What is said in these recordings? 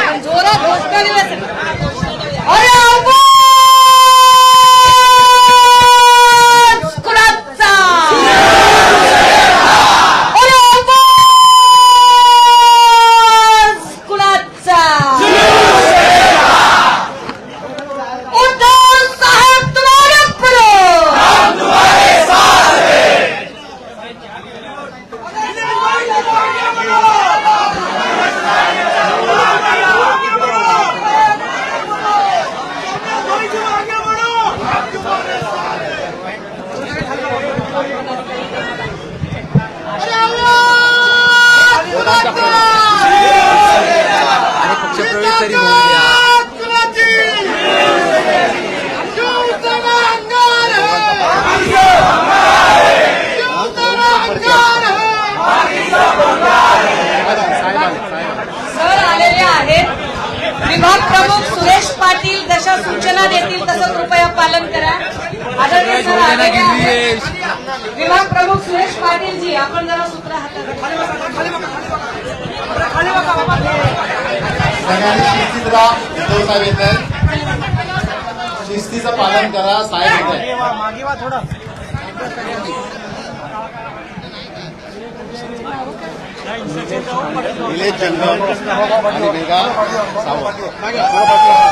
आपण जोरात घोषणाने बसेल. अरे आवाज कुणाचा? अरे आवाज कुणाचा? उद्धव साहेब तुम्हारे पडो आणि पक्षप्रवेश तरी होऊ द्या सर आलेले आहेत विभाग प्रमुख सुरेश पाटील जशा सूचना देतील तसं कृपया पालन करा आदरणीय सर आलेले आहेत. विभाग प्रमुख सुरेश पाटील जी आपण जरा सूत्र हातात शिस्तीचं पालन करा साहेब निलेश आणि मेघा सावंत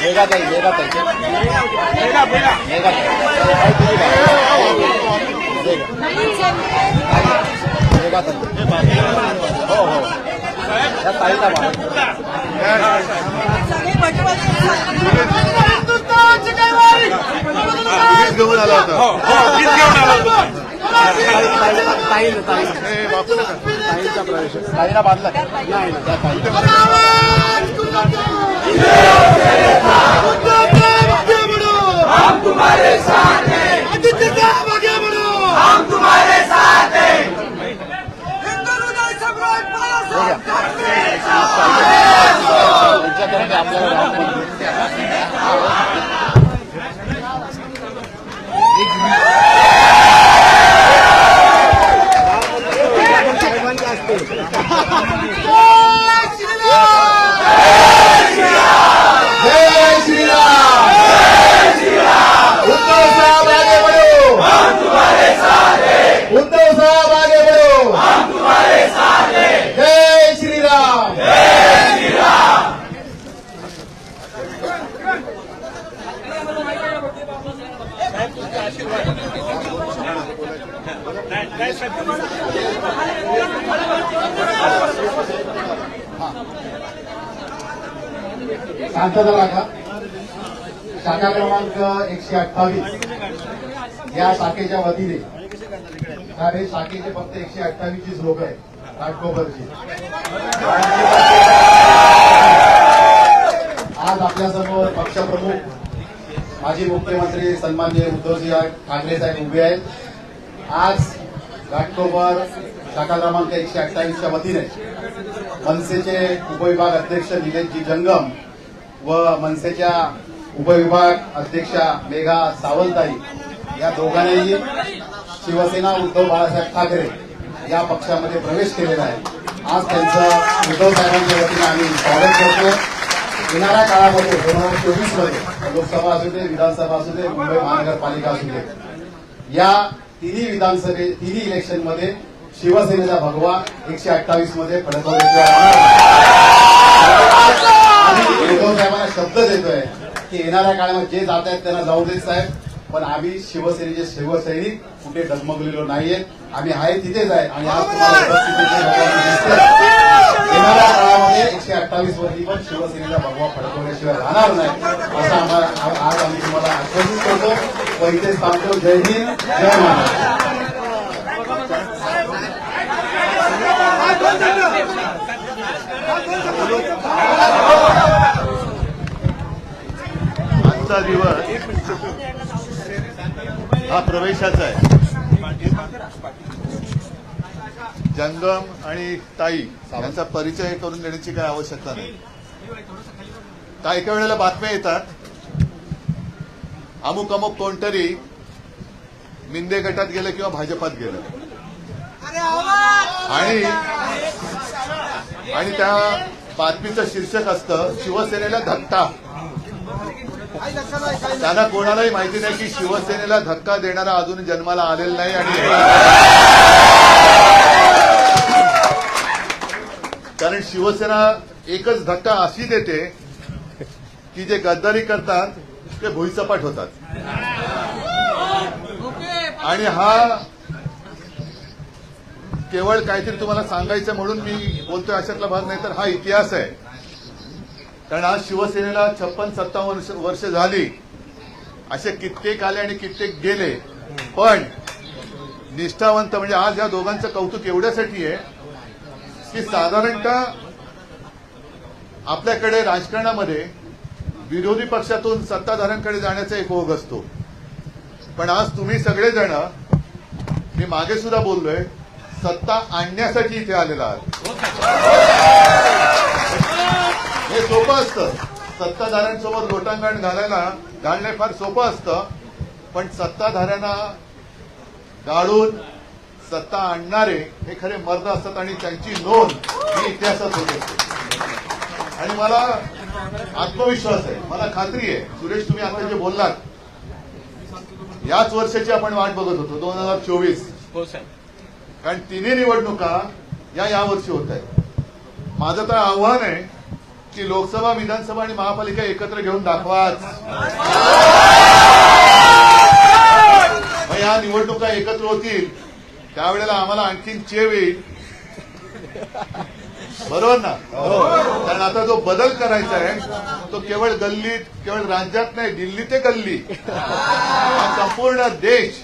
मेघा ताई मेघा ताई मेघा मेघा ताई हो हो या ताईला बघा घेऊन आला होता प्रवेश ताईला बांधला नाही ना ับ शांतता राखा शाखा क्रमांक एकशे अठ्ठावीस. या शाखेच्या वतीने. अरे शाखेचे फक्त एकशे अठ्ठावीसचीच लोक आहेत घाटकोपरची आज आपल्यासमोर पक्षप्रमुख माजी मुख्यमंत्री सन्माननीय उद्धवजी ठाकरे साहेब उभे आहेत. आज घाटकोपर शाखा क्रमांक एकशे अठ्ठावीसच्या वतीने मनसेचे उपविभाग अध्यक्ष निलेशजी जंगम व मनसेच्या उपविभाग अध्यक्षा मेघा सावंताई या दोघांनीही शिवसेना उद्धव बाळासाहेब ठाकरे या पक्षामध्ये प्रवेश केलेला आहे. आज त्यांचं उद्धव साहेबांच्या वतीने आम्ही स्वागत करतो. येणाऱ्या काळामध्ये दोन हजार चोवीसमध्ये लोकसभा असू दे विधानसभा असू दे मुंबई महानगरपालिका असू दे या तिन्ही विधानसभे तिन्ही इलेक्शनमध्ये शिवसेनेचा भगवा एकशे अठ्ठावीसमध्ये फडकवल्याशिवाय आम्ही उद्धव साहेबांना शब्द देतोय की येणाऱ्या काळामध्ये जे जात आहेत त्यांना जाऊ देत साहेब. पण आम्ही शिवसेनेचे शिवसैनिक कुठे डगमगलेलो नाहीये. आम्ही आहे तिथेच आहे. आणि आज तुम्हाला काळामध्ये एकशे अठ्ठावीस वरती पण शिवसेनेचा भगवा फडकवल्याशिवाय राहणार नाही. असं आम्हाला आज आम्ही तुम्हाला आश्वासित करतो. व इथेच थांबतो. जय हिंद जय महाराष्ट्र. आजचा दिवस हा प्रवेशाचा आहे. जंगम आणि ताई यांचा परिचय करून देण्याची काही आवश्यकता नाही. काही काही वेळेला बातम्या येतात. अमुक अमुक कोणतरी मिंदे गटात गेलं किंवा भाजपात गेलं. आणि आणि त्या बातमीचं शीर्षक असतं शिवसेनेला धक्का. त्यांना कोणालाही माहिती नाही की शिवसेनेला धक्का देणारा अजून जन्माला आलेला नाही आणि कारण शिवसेना एकच धक्का अशी देते की जे गद्दारी करतात ते भुईसपाट होतात. आणि हा केवळ काहीतरी तुम्हाला सांगायचं म्हणून मी बोलतोय अशातला भाग नाही तर हा इतिहास आहे. कारण आज शिवसेनेला छप्पन सत्तावन्न वर्ष वर्ष झाली. असे कित्येक आले आणि कित्येक गेले. पण निष्ठावंत म्हणजे आज या दोघांचं कौतुक एवढ्यासाठी आहे की साधारणतः आपल्याकडे राजकारणामध्ये विरोधी पक्षातून सत्ताधाऱ्यांकडे जाण्याचा एक ओघ असतो. पण आज तुम्ही सगळेजण मी मागे सुद्धा बोललोय सत्ता आणण्यासाठी इथे आलेला आहात. हे सोपं असतं. सत्ताधाऱ्यांसोबत लोटांगण घालायला घालणे फार सोपं असतं. पण सत्ताधाऱ्यांना गाळून सत्ता आणणारे हे खरे मर्द असतात आणि त्यांची नोंद ही इतिहासात होत असते. आणि मला आत्मविश्वास आहे. मला खात्री आहे. सुरेश तुम्ही आता जे बोललात याच वर्षाची आपण वाट बघत होतो दोन हजार चोवीस. कारण तिन्ही निवडणुका या यावर्षी होत आहेत. माझं तर आव्हान आहे की लोकसभा विधानसभा आणि महापालिका एकत्र घेऊन दाखवाच. मग या निवडणुका एकत्र होतील त्यावेळेला आम्हाला आणखीन चेव येईल. बरोबर ना? कारण आता जो बदल करायचा आहे तो केवळ गल्लीत केवळ राज्यात नाही दिल्ली ते गल्ली. हा संपूर्ण देश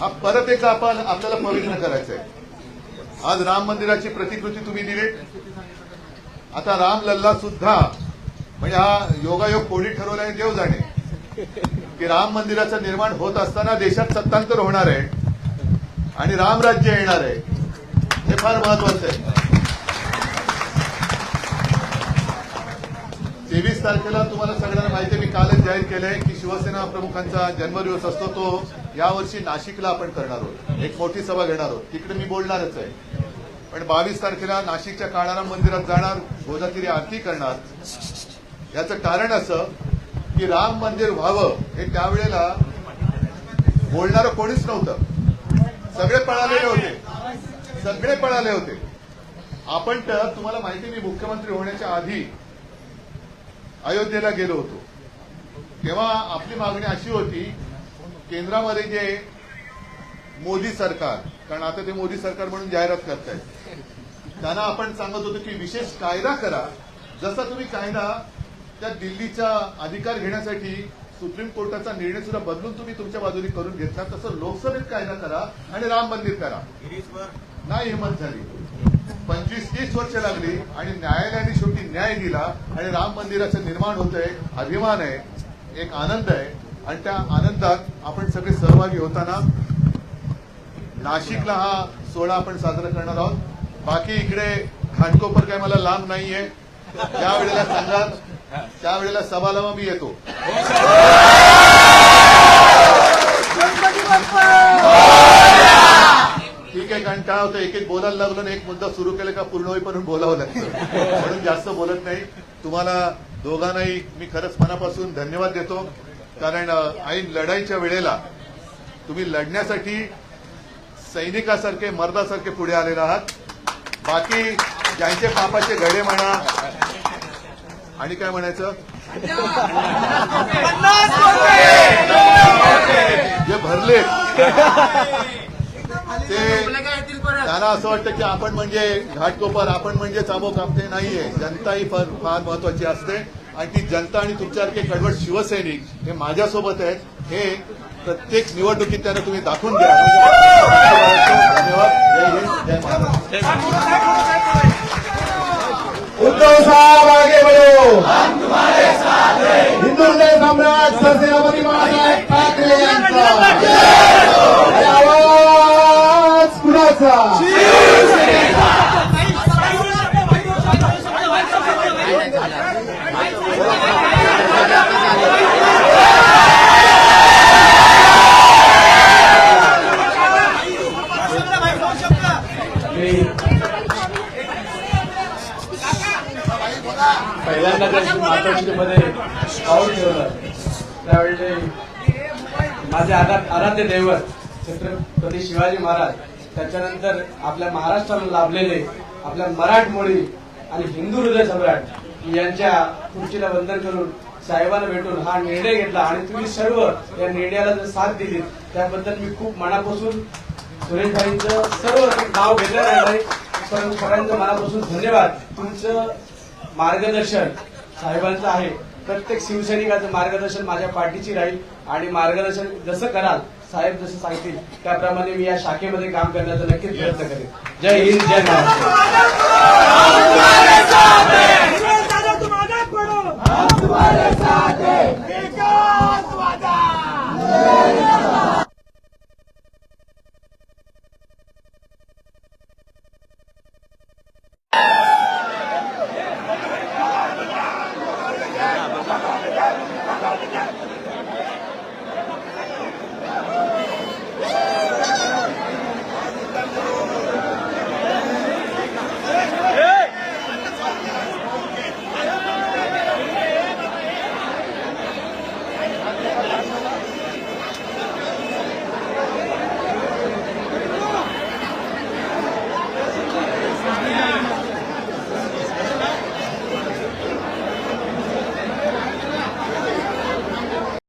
हा परत एक आपण आपल्याला पवित्र करायचा आहे. आज राम मंदिराची प्रतिकृती तुम्ही दिली आता राम लल्ला सुद्धा म्हणजे हा योगायोग कोणी ठरवलाय देव जाणे. की राम मंदिराचं निर्माण होत असताना देशात सत्तांतर होणार आहे आणि रामराज्य येणार आहे. हे फार महत्वाचं आहे. तेवीस तारखेला तुम्हाला सगळ्यांना माहिती मी कालच जाहीर केलंय की शिवसेना प्रमुखांचा जन्मदिवस असतो तो यावर्षी नाशिकला आपण करणार आहोत. एक मोठी सभा घेणार आहोत. तिकडे मी बोलणारच आहे. पण बावीस तारखेला नाशिकच्या काळाराम मंदिरात जाणार गोदातिरी आरती करणार. याचं कारण असं की राम मंदिर व्हावं हे त्यावेळेला बोलणारं कोणीच नव्हतं. सगळे पळालेले होते. सगळे पळाले होते. आपण तर तुम्हाला माहिती मी मुख्यमंत्री होण्याच्या आधी अयोध्येला गेलो होतो. तेव्हा आपली मागणी अशी होती केंद्रामध्ये जे मोदी सरकार कारण आता ते मोदी सरकार म्हणून जाहिरात करतायत त्यांना आपण सांगत होतो की विशेष कायदा करा. जसा तुम्ही कायदा त्या दिल्लीचा अधिकार घेण्यासाठी सुप्रीम कोर्टाचा निर्णय सुद्धा बदलून तुम्ही तुमच्या बाजूने करून घेतला तसं लोकसभेत कायदा करा आणि राम मंदिर करा. नाही हिंमत झाली. पंचवीस तीस वर्ष लागली आणि न्यायालयाने शेवटी न्याय दिला आणि राम मंदिराचं निर्माण होतंय अभिमान आहे एक आनंद आहे. आणि त्या आनंदात आपण सगळे सहभागी होताना नाशिकला हा सोहळा आपण साजरा करणार आहोत. बाकी इकडे खांडकोपर काय मला लांब नाहीये. त्यावेळेला सांगा त्यावेळेला सभाला मग मी येतो. ठीक आहे कारण काय होतं एक एक बोलायला लागलो आणि एक मुद्दा सुरू केला का पूर्ण होईपर्यंत बोलावं लागतं. म्हणून जास्त बोलत नाही. तुम्हाला दोघांनाही मी खरंच मनापासून धन्यवाद देतो. कारण ऐन लढाईच्या वेळेला तुम्ही लढण्यासाठी सैनिकासारखे मर्दासारखे पुढे आलेले आहात. बाकी ज्यांचे पापाचे घडे म्हणा. आणि काय म्हणायचं? जे भरले. ते त्यांना असं वाटतं की आपण म्हणजे घाटकोपर आपण म्हणजे चाबोक आपले नाहीये. जनता ही फार फार महत्वाची असते. आणि ती जनता आणि तुमच्यासारखे कडवट शिवसैनिक हे माझ्यासोबत आहेत. हे प्रत्येक निवडणुकीत त्यांना तुम्ही दाखवून द्या. धन्यवाद जय हिंद जय महाराष्ट्र बढो साहब आगे बढ़ो. हिंदू हृदय सम्राट सरसेनापती बाळासाहेब ठाकरे यांचा. आवाज कुणाचा? पहिल्यांदा त्याची मातोश्रीमध्ये पाऊल ठेवलं. त्यावेळी माझे आराध्य दैवत छत्रपती शिवाजी महाराज त्याच्यानंतर आपल्या महाराष्ट्राला लाभलेले आपल्या मराठमोळी आणि हिंदू हृदय सम्राट यांच्या खुर्चीला वंदन करून साहेबांना भेटून हा निर्णय घेतला. आणि तुम्ही सर्व या निर्णयाला जर साथ दिली त्याबद्दल मी खूप मनापासून सुरेशभाईंचं सर्व नाव घेतलं नाही पण सगळ्यांचं मनापासून धन्यवाद. तुमचं मार्गदर्शन साहेबांचं आहे. प्रत्येक शिवसैनिकाचं मार्गदर्शन माझ्या पाठीची राहील आणि मार्गदर्शन जसं कराल साहेब जसं सांगतील त्याप्रमाणे मी या शाखेमध्ये काम करण्याचा नक्कीच प्रयत्न करेन. जय हिंद जय महाराष्ट्र.